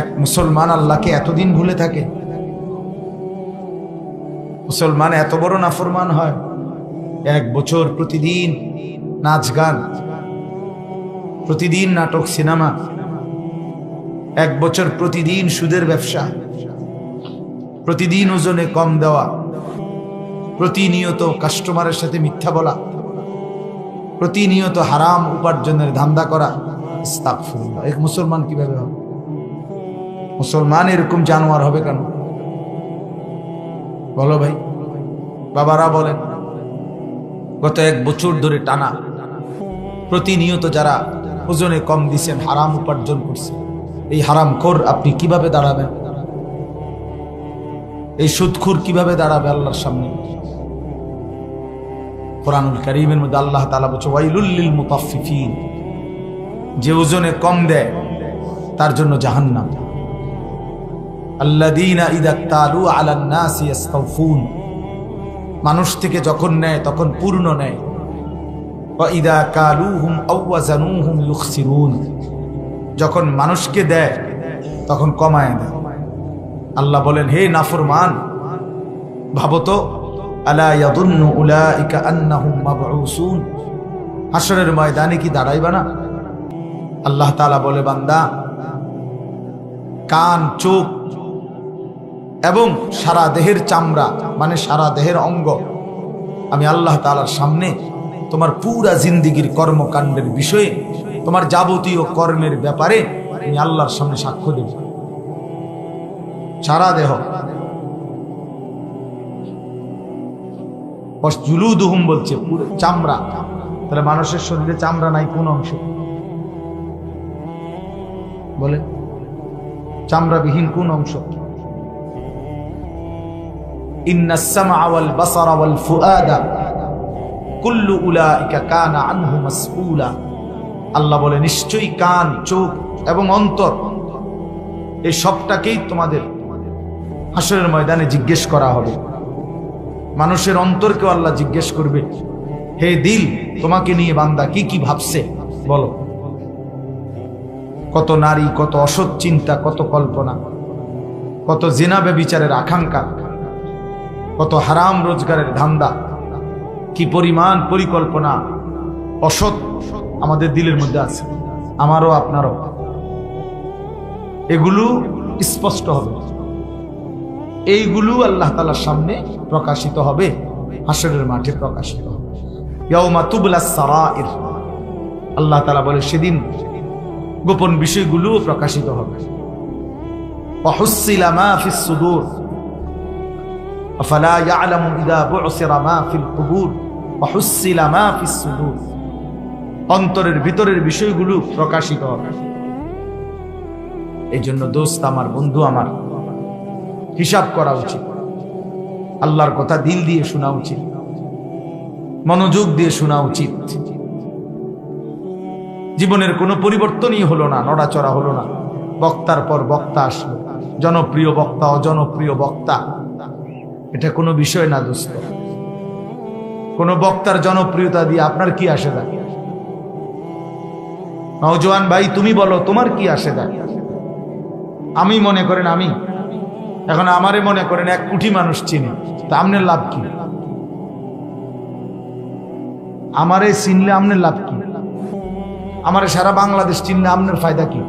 এক মুসলমান আল্লাহকে এতদিন ভুলে থাকে। মুসলমান এত বড় নাফরমান হয়। এক বছর প্রতিদিন নাচ গান, প্রতিদিন নাটক, সিনেমা, এক বছর প্রতিদিন সুদের ব্যবসা, প্রতিদিন ওজনে কম দেওয়া, প্রতিনিয়ত কাস্টমারের সাথে মিথ্যা বলা, প্রতিনিয়ত হারাম উপার্জনের ধান্দা করা এক মুসলমান কীভাবে হবে? মুসলমান এরকম জানোয়ার হবে কেন? বলো ভাই। বাবারা বলেন, গত এক বছর ধরে টানা প্রতিনিয়ত যারা ওজনে কম দিছেন, হারাম উপার্জন করছে এই হারাম খোর আপনি কীভাবে দাঁড়াবেন? এই সুদখুর কীভাবে দাঁড়াবে আল্লাহর সামনে? কোরআনুল করিমের মধ্যে আল্লাহ তালা বলছে ওয়াইলুল্লিল মুতাফফিফিন। যে ওজনে কম দেয়, তার জন্য জাহান্নাম। মানুষ থেকে যখন নেয়, তখন পূর্ণ নেয়। আও ওয়াজানুহুম ইউখসিরুন। যখন মানুষকে দেয়, তখন কমায় দেয়। আল্লাহ বলেন, হে নাফরমান, ভাবো তো হাসরের ময়দানে কি দাঁড়াইবা না? আল্লাহ তাআলা বলে, বান্দা, কান, চোখ এবং সারা দেহের চামড়া মানে সারা দেহের অঙ্গ। আমি আল্লাহ তাআলার সামনে তোমার পুরা জিন্দিগির কর্মকাণ্ডের বিষয়ে, তোমার যাবতীয় কর্মের ব্যাপারে আমি আল্লাহর সামনে সাক্ষ্য দেব। সারা দেহ। জুলুদুহুম বলছে, পুরো চামড়া। তাহলে মানুষের শরীরে চামড়া নাই, কোন অংশ? বলে চামড়াবিহীন কোন অংশ? আল্লাহ বলে, নিশ্চয়ই কান, চোখ এবং অন্তর এই সবটাকেই তোমাদের হাসরের ময়দানে জিজ্ঞেস করা হবে। মানুষের অন্তরকেও আল্লাহ জিজ্ঞেস করবে, হে দিল, তোমাকে নিয়ে বান্দা কি কি ভাবছে? বলো। কত নারী, কত অসৎ চিন্তা, কত কল্পনা, কত জেনাবে বিচারের আকাঙ্ক্ষা। কত হারাম রোজগারের ধান্দা। কি পরিমাণ পরিকল্পনা অসৎ আমাদের দিলের মধ্যে আছে। আমারও, আপনারও। এগুলো স্পষ্ট হবে। এইগুলো আল্লাহ তালার সামনে প্রকাশিত হবে, হাসরের মাঠে প্রকাশিত হবে। আল্লাহ তালা বলে, সেদিন গোপন বিষয়গুলো প্রকাশিত হবে। অহসিলামা ফিসুদুর في الصدور أفلا يعلم إذا بعثر ما في القبور وحصل ما في الصدور অন্তরের ভিতরের বিষয়গুলো প্রকাশিত হবে এই জন্য দোস্ত আমার বন্ধু আমার হিসাব করা উচিত আল্লাহর কথা দিল দিয়ে শোনা উচিত মনোযোগ দিয়ে শোনা উচিত জীবনের কোনো পরিবর্তনই হলো না নড়াচড়া হলো না বক্তার পর বক্তা আসলো জনপ্রিয় বক্তা অজনপ্রিয় বক্তা এটা কোনো বিষয় না, দোস্ত। কোন বক্তার জনপ্রিয়তা দিয়ে আপনার কি আসে যায় নওজোয়ান ভাই, তুমি বলো, তোমার কি আসে যায় আমি মনে করেন আমি। এখন আমারে মনে করেন এক কোটি মানুষ চিনি। তা আমনের লাভ কি? আমারে চিনলে আমনের লাভ কি? আমারে সারা বাংলাদেশ চিনলে আমনের ফায়দা কি?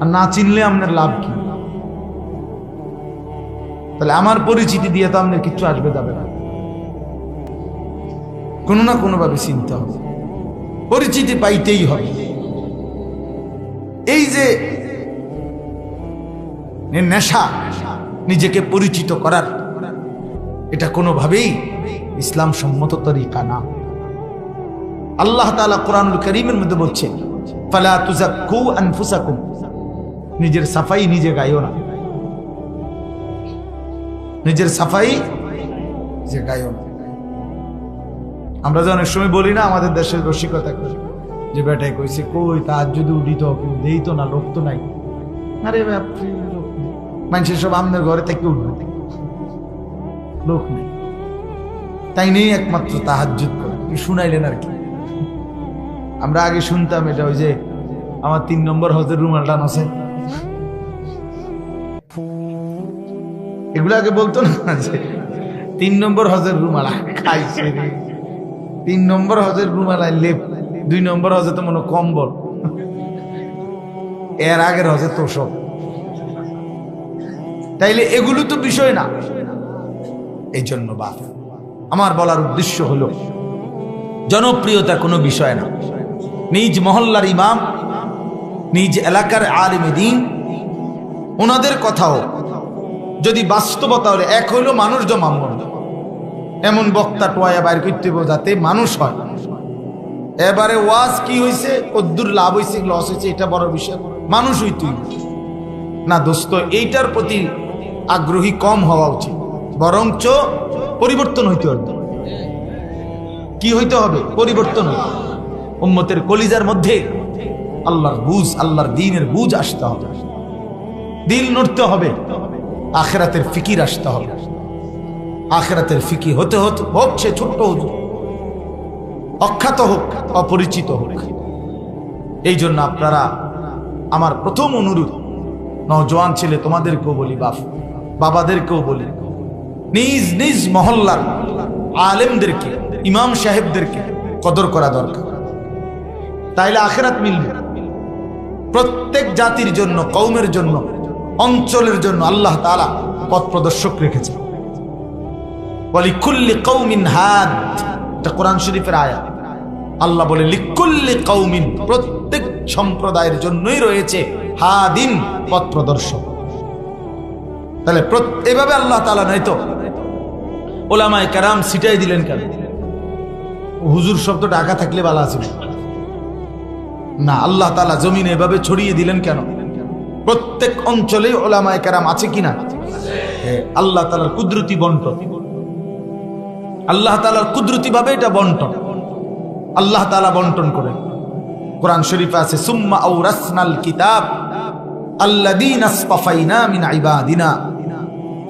আর না চিনলে আমনের লাভ কি? তাহলে আমার পরিচিতি দিয়ে তো আপনার কিচ্ছু আসবে যাবে না। কোনো না কোনো ভাবে চিনতে হবে। পরিচিতি পাইতেই হবে। এই যে নেশা নিজেকে পরিচিত করার, এটা কোনোভাবেই ইসলাম সম্মত তরিকা না। আল্লাহ তাআলা কোরআনুল করিমের মধ্যে বলছে, ফালা তুজাক্কু আনফুসাকুম। নিজের সাফাই নিজে গাইও না। নিজের সাফাই যে গাইও না আমরা যে অনেক সময় বলি না আমাদের দেশের রসিকতা করে। যে বেটাই কইছে কই তার যদি উঠিত কেউ দেই তো না লোক তো নাই। আরে বাপরে, লোক নেই। মানুষের সব আমাদের ঘরে থেকে উঠবে। লোক নেই। তাই নেই একমাত্র তাহাজ্জুদ করে। শুনাইলেন আর কি। আমরা আগে শুনতাম এটা ওই যে আমার তিন নম্বর হজের রুমালটা নসে এগুলো আগে বলতো না যে তিন নম্বর হজের রুমাল খাইছে তিন নম্বর হজের রুমাল আর লেপ, দুই নম্বর হজে তো মনে কম্বল। এর আগের হজে তোষক। তাইলে এগুলো তো বিষয় না। এই জন্য বাপ, আমার বলার উদ্দেশ্য হলো, জনপ্রিয়তা কোনো বিষয় না। নিজ মহল্লার ইমাম, নিজ এলাকার আলিমে দিন, ওনাদের কথাও যদি বাস্তবতা হলে এক হইল মানুষ জমা মন এমন বক্তা টোয়া বাইর করতে যাতে মানুষ হয়। এবারে ওয়াজ কি হয়েছে কদ্দুর লাভ হয়েছে লস হয়েছে এটা বড় বিষয়। মানুষ হইতে। না দোস্ত, এইটার প্রতি আগ্রহী কম হওয়া উচিত। বরঞ্চ পরিবর্তন হইতে হবে। কি হইতে হবে? পরিবর্তন উম্মতের কলিজার মধ্যে আল্লাহর বুঝ, আল্লাহর দিনের বুঝ আসতে হবে। দিল নড়তে হবে। আখেরাতের ফিকির আসতে হবে। আখেরাতের ফিকি হতে হতে হোক, সে ছোট্ট হুজুর অখ্যাত হোক, অপরিচিত হোক। এই জন্য আপনারা আমার প্রথম অনুরোধ নজওয়ান ছেলে, তোমাদেরকেও বলি, বাপ, বাবাদেরকেও বলি, নিজ নিজ মহল্লার আলেমদেরকে, ইমাম সাহেবদেরকে কদর করা দরকার। তাইলে আখেরাত মিলবে। প্রত্যেক জাতির জন্য কৌমের জন্য অঞ্চলের জন্য আল্লাহ তালা পথ প্রদর্শক রেখেছে শরীফের আল্লাহ বলে, লিকুল্লি কৌমিন প্রত্যেক সম্প্রদায়ের জন্যই রয়েছে পথ তাহলে এভাবে আল্লাহ তালা ওলামায় সিটাই দিলেন কেন? হুজুর শব্দ ডাকা থাকলে ভালো আছে। না, আল্লাহ তালা জমিনে এভাবে ছড়িয়ে দিলেন কেন? প্রত্যেক অঞ্চলে ওলামায় কারাম আছে কিনা? আল্লাহ তালার কুদরতি বন্টন। আল্লাহ তালার কুদরতি ভাবে এটা বন্টন। আল্লাহ তালা বন্টন করেন। কোরআন শরীফে আছে সুম্মা আউ রাসনাল কিতাব আল্লাদিন মিন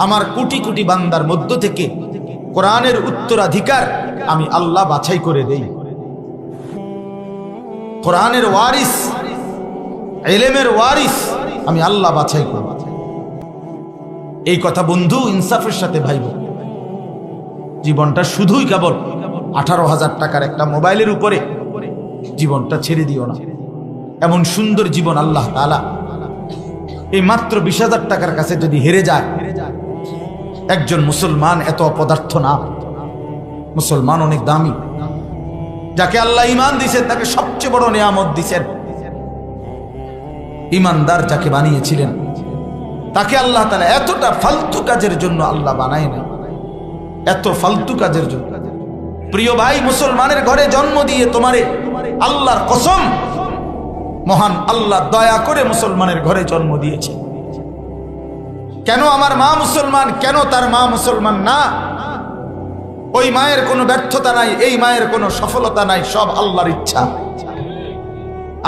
আমার কোটি কোটি বান্দার মধ্য থেকে কোরআনের উত্তরাধিকার আমি আল্লাহ বাছাই করে দেই। কোরআনের ওয়ারিস এলেমের ওয়ারিস আমি আল্লাহ বাছাই করব। এই কথা বন্ধু ইনসাফের সাথে ভাইব। জীবনটা শুধুই কেবল আঠারো হাজার টাকার একটা মোবাইলের উপরে জীবনটা ছেড়ে দিও না। এমন সুন্দর জীবন আল্লাহ তালা এই মাত্র বিশ হাজার টাকার কাছে যদি হেরে যায়, একজন মুসলমান এত অপদার্থ না। মুসলমান অনেক দামি। যাকে আল্লাহ ইমান দিছেন তাকে সবচেয়ে বড় নিয়ামত দিছেন। ইমানদার যাকে বানিয়েছিলেন, তাকে আল্লাহ তালা এতটা ফালতু কাজের জন্য আল্লাহ বানায় না এত ফালতু কাজের জন্য। প্রিয় ভাই, মুসলমানের ঘরে জন্ম দিয়ে তোমারে আল্লাহর কসম, মহান আল্লাহ দয়া করে মুসলমানের ঘরে জন্ম দিয়েছে। কেন আমার মা মুসলমান, কেন তার মা মুসলমান না? ওই মায়ের কোনো ব্যর্থতা নাই, এই মায়ের কোনো সফলতা নাই, সব আল্লাহর ইচ্ছা।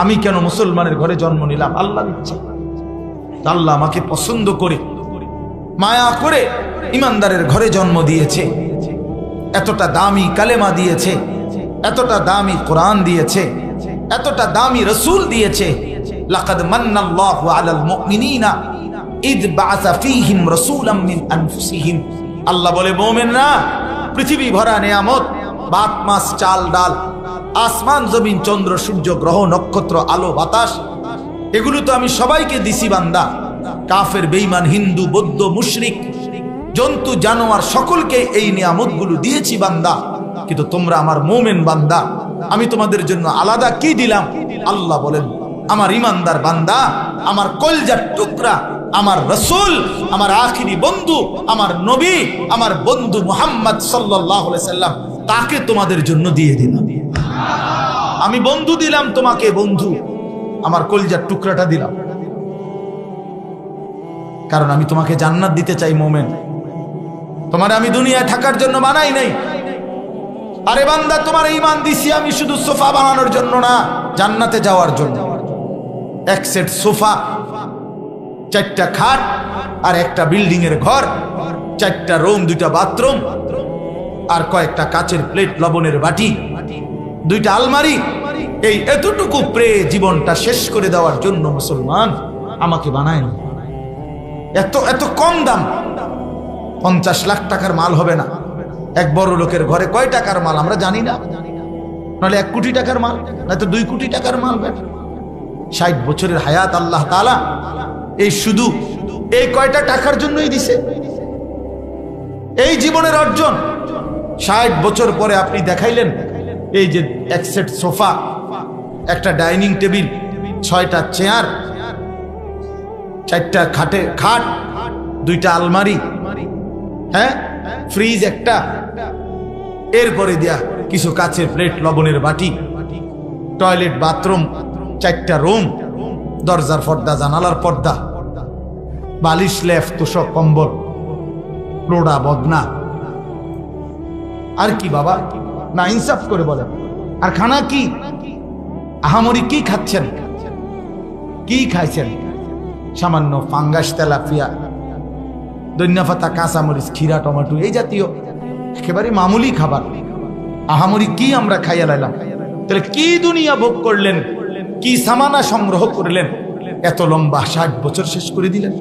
আমি কেন মুসলমানের ঘরে জন্ম নিলাম? আল্লাহর ইচ্ছা আল্লাহ আমাকে পছন্দ করে, মায়া করে ইমানদারের ঘরে জন্ম দিয়েছে। এতটা দামি কালেমা দিয়েছে, এতটা দামি কোরআন দিয়েছে, এতটা দামি রসুল দিয়েছে। লাকাদ মান্নাল্লাহু আলাল মুমিনিনা ইদ বাআসা ফীহিম রাসূলাম মিন আনফুসিহিম। আল্লাহ বলে, মুমিনরা, পৃথিবী ভরা নিয়ামত ভাত মাছ, চাল, ডাল আসমান, জমিন, চন্দ্র, সূর্য, গ্রহ, নক্ষত্র, আলো, বাতাস, এগুলো তো আমি সবাইকে দিছি, বান্দা। কাফের, বেঈমান, হিন্দু, বৌদ্ধ, মুশরিক, জন্তু, জানোয়ার, সকলকে এই নিয়ামতগুলো দিয়েছি, বান্দা। কিন্তু তোমরা আমার মোমেন বান্দা, আমি তোমাদের জন্য আলাদা কি দিলাম? আল্লাহ বলেন, আমার ইমানদার বান্দা, আমার কলজার টুকরা, আমার রসুল, আমার আখিরি বন্ধু, আমার নবী, আমার বন্ধু মুহাম্মদ সাল্লাহ সাল্লাম তাকে তোমাদের জন্য দিয়ে দিলাম। আমি বন্ধু দিলাম তোমাকে, বন্ধু। আমার কলজার টুকরাটা দিলাম। কারণ আমি তোমাকে জান্নাত দিতে চাই, মোমেন। তোমার আমি দুনিয়ায় থাকার জন্য বানাই নাই। আরে বান্দা, তোমার ইমান দিছি আমি শুধু সোফা বানানোর জন্য না, জান্নাতে যাওয়ার জন্য। এক সেট সোফা, চারটা খাট আর একটা বিল্ডিং এর ঘর, চারটা রুম, দুইটা বাথরুম আর কয়েকটা কাচের প্লেট, লবণের বাটি। দুইটা আলমারি। এই এতটুকু প্রে জীবনটা শেষ করে দেওয়ার জন্য মুসলমান আমাকে বানায় না এত এত কম দাম। পঞ্চাশ লাখ টাকার মাল হবে না। এক বড় লোকের ঘরে কয় টাকার মাল আমরা জানি না। নাহলে এক কোটি টাকার মাল, নয়তো দুই কোটি টাকার মাল বেটা ষাট বছরের হায়াত আল্লাহ তালা এই শুধু এই কয়টা টাকার জন্যই দিছে। এই জীবনের অর্জন। ষাট বছর পরে আপনি দেখাইলেন এই যে এক সেট সোফা, একটা ডাইনিং টেবিল, ছয়টা চেয়ার, চারটা খাটে খাট, দুইটা আলমারি হ্যাঁ? ফ্রিজ একটা। এরপরে দেয়া কিছু কাছের প্লেট, লবণের বাটি, টয়লেট বাথরুম, চারটা রুম, দরজার পর্দা, জানালার পর্দা, বালিশ, লেফ, তোষক, কম্বল লোড়া বদনা। আর কি বাবা? না ইনসাফ করে বলেন আর খানা কি? আহামরি কি খাচ্ছেন? কি খাইছেন? সামান্য ফাঙ্গাস, তেলাপিয়া দৈন্যাফাতা কাঁচামরিচ খিরা টমেটো, এই জাতীয় একেবারে মামুলি খাবার। আহামরি কি আমরা খাইয়া লাইলাম? তাহলে কি দুনিয়া ভোগ করলেন? কি সামানা সংগ্রহ করলেন? এত লম্বা ষাট বছর শেষ করে দিলেন।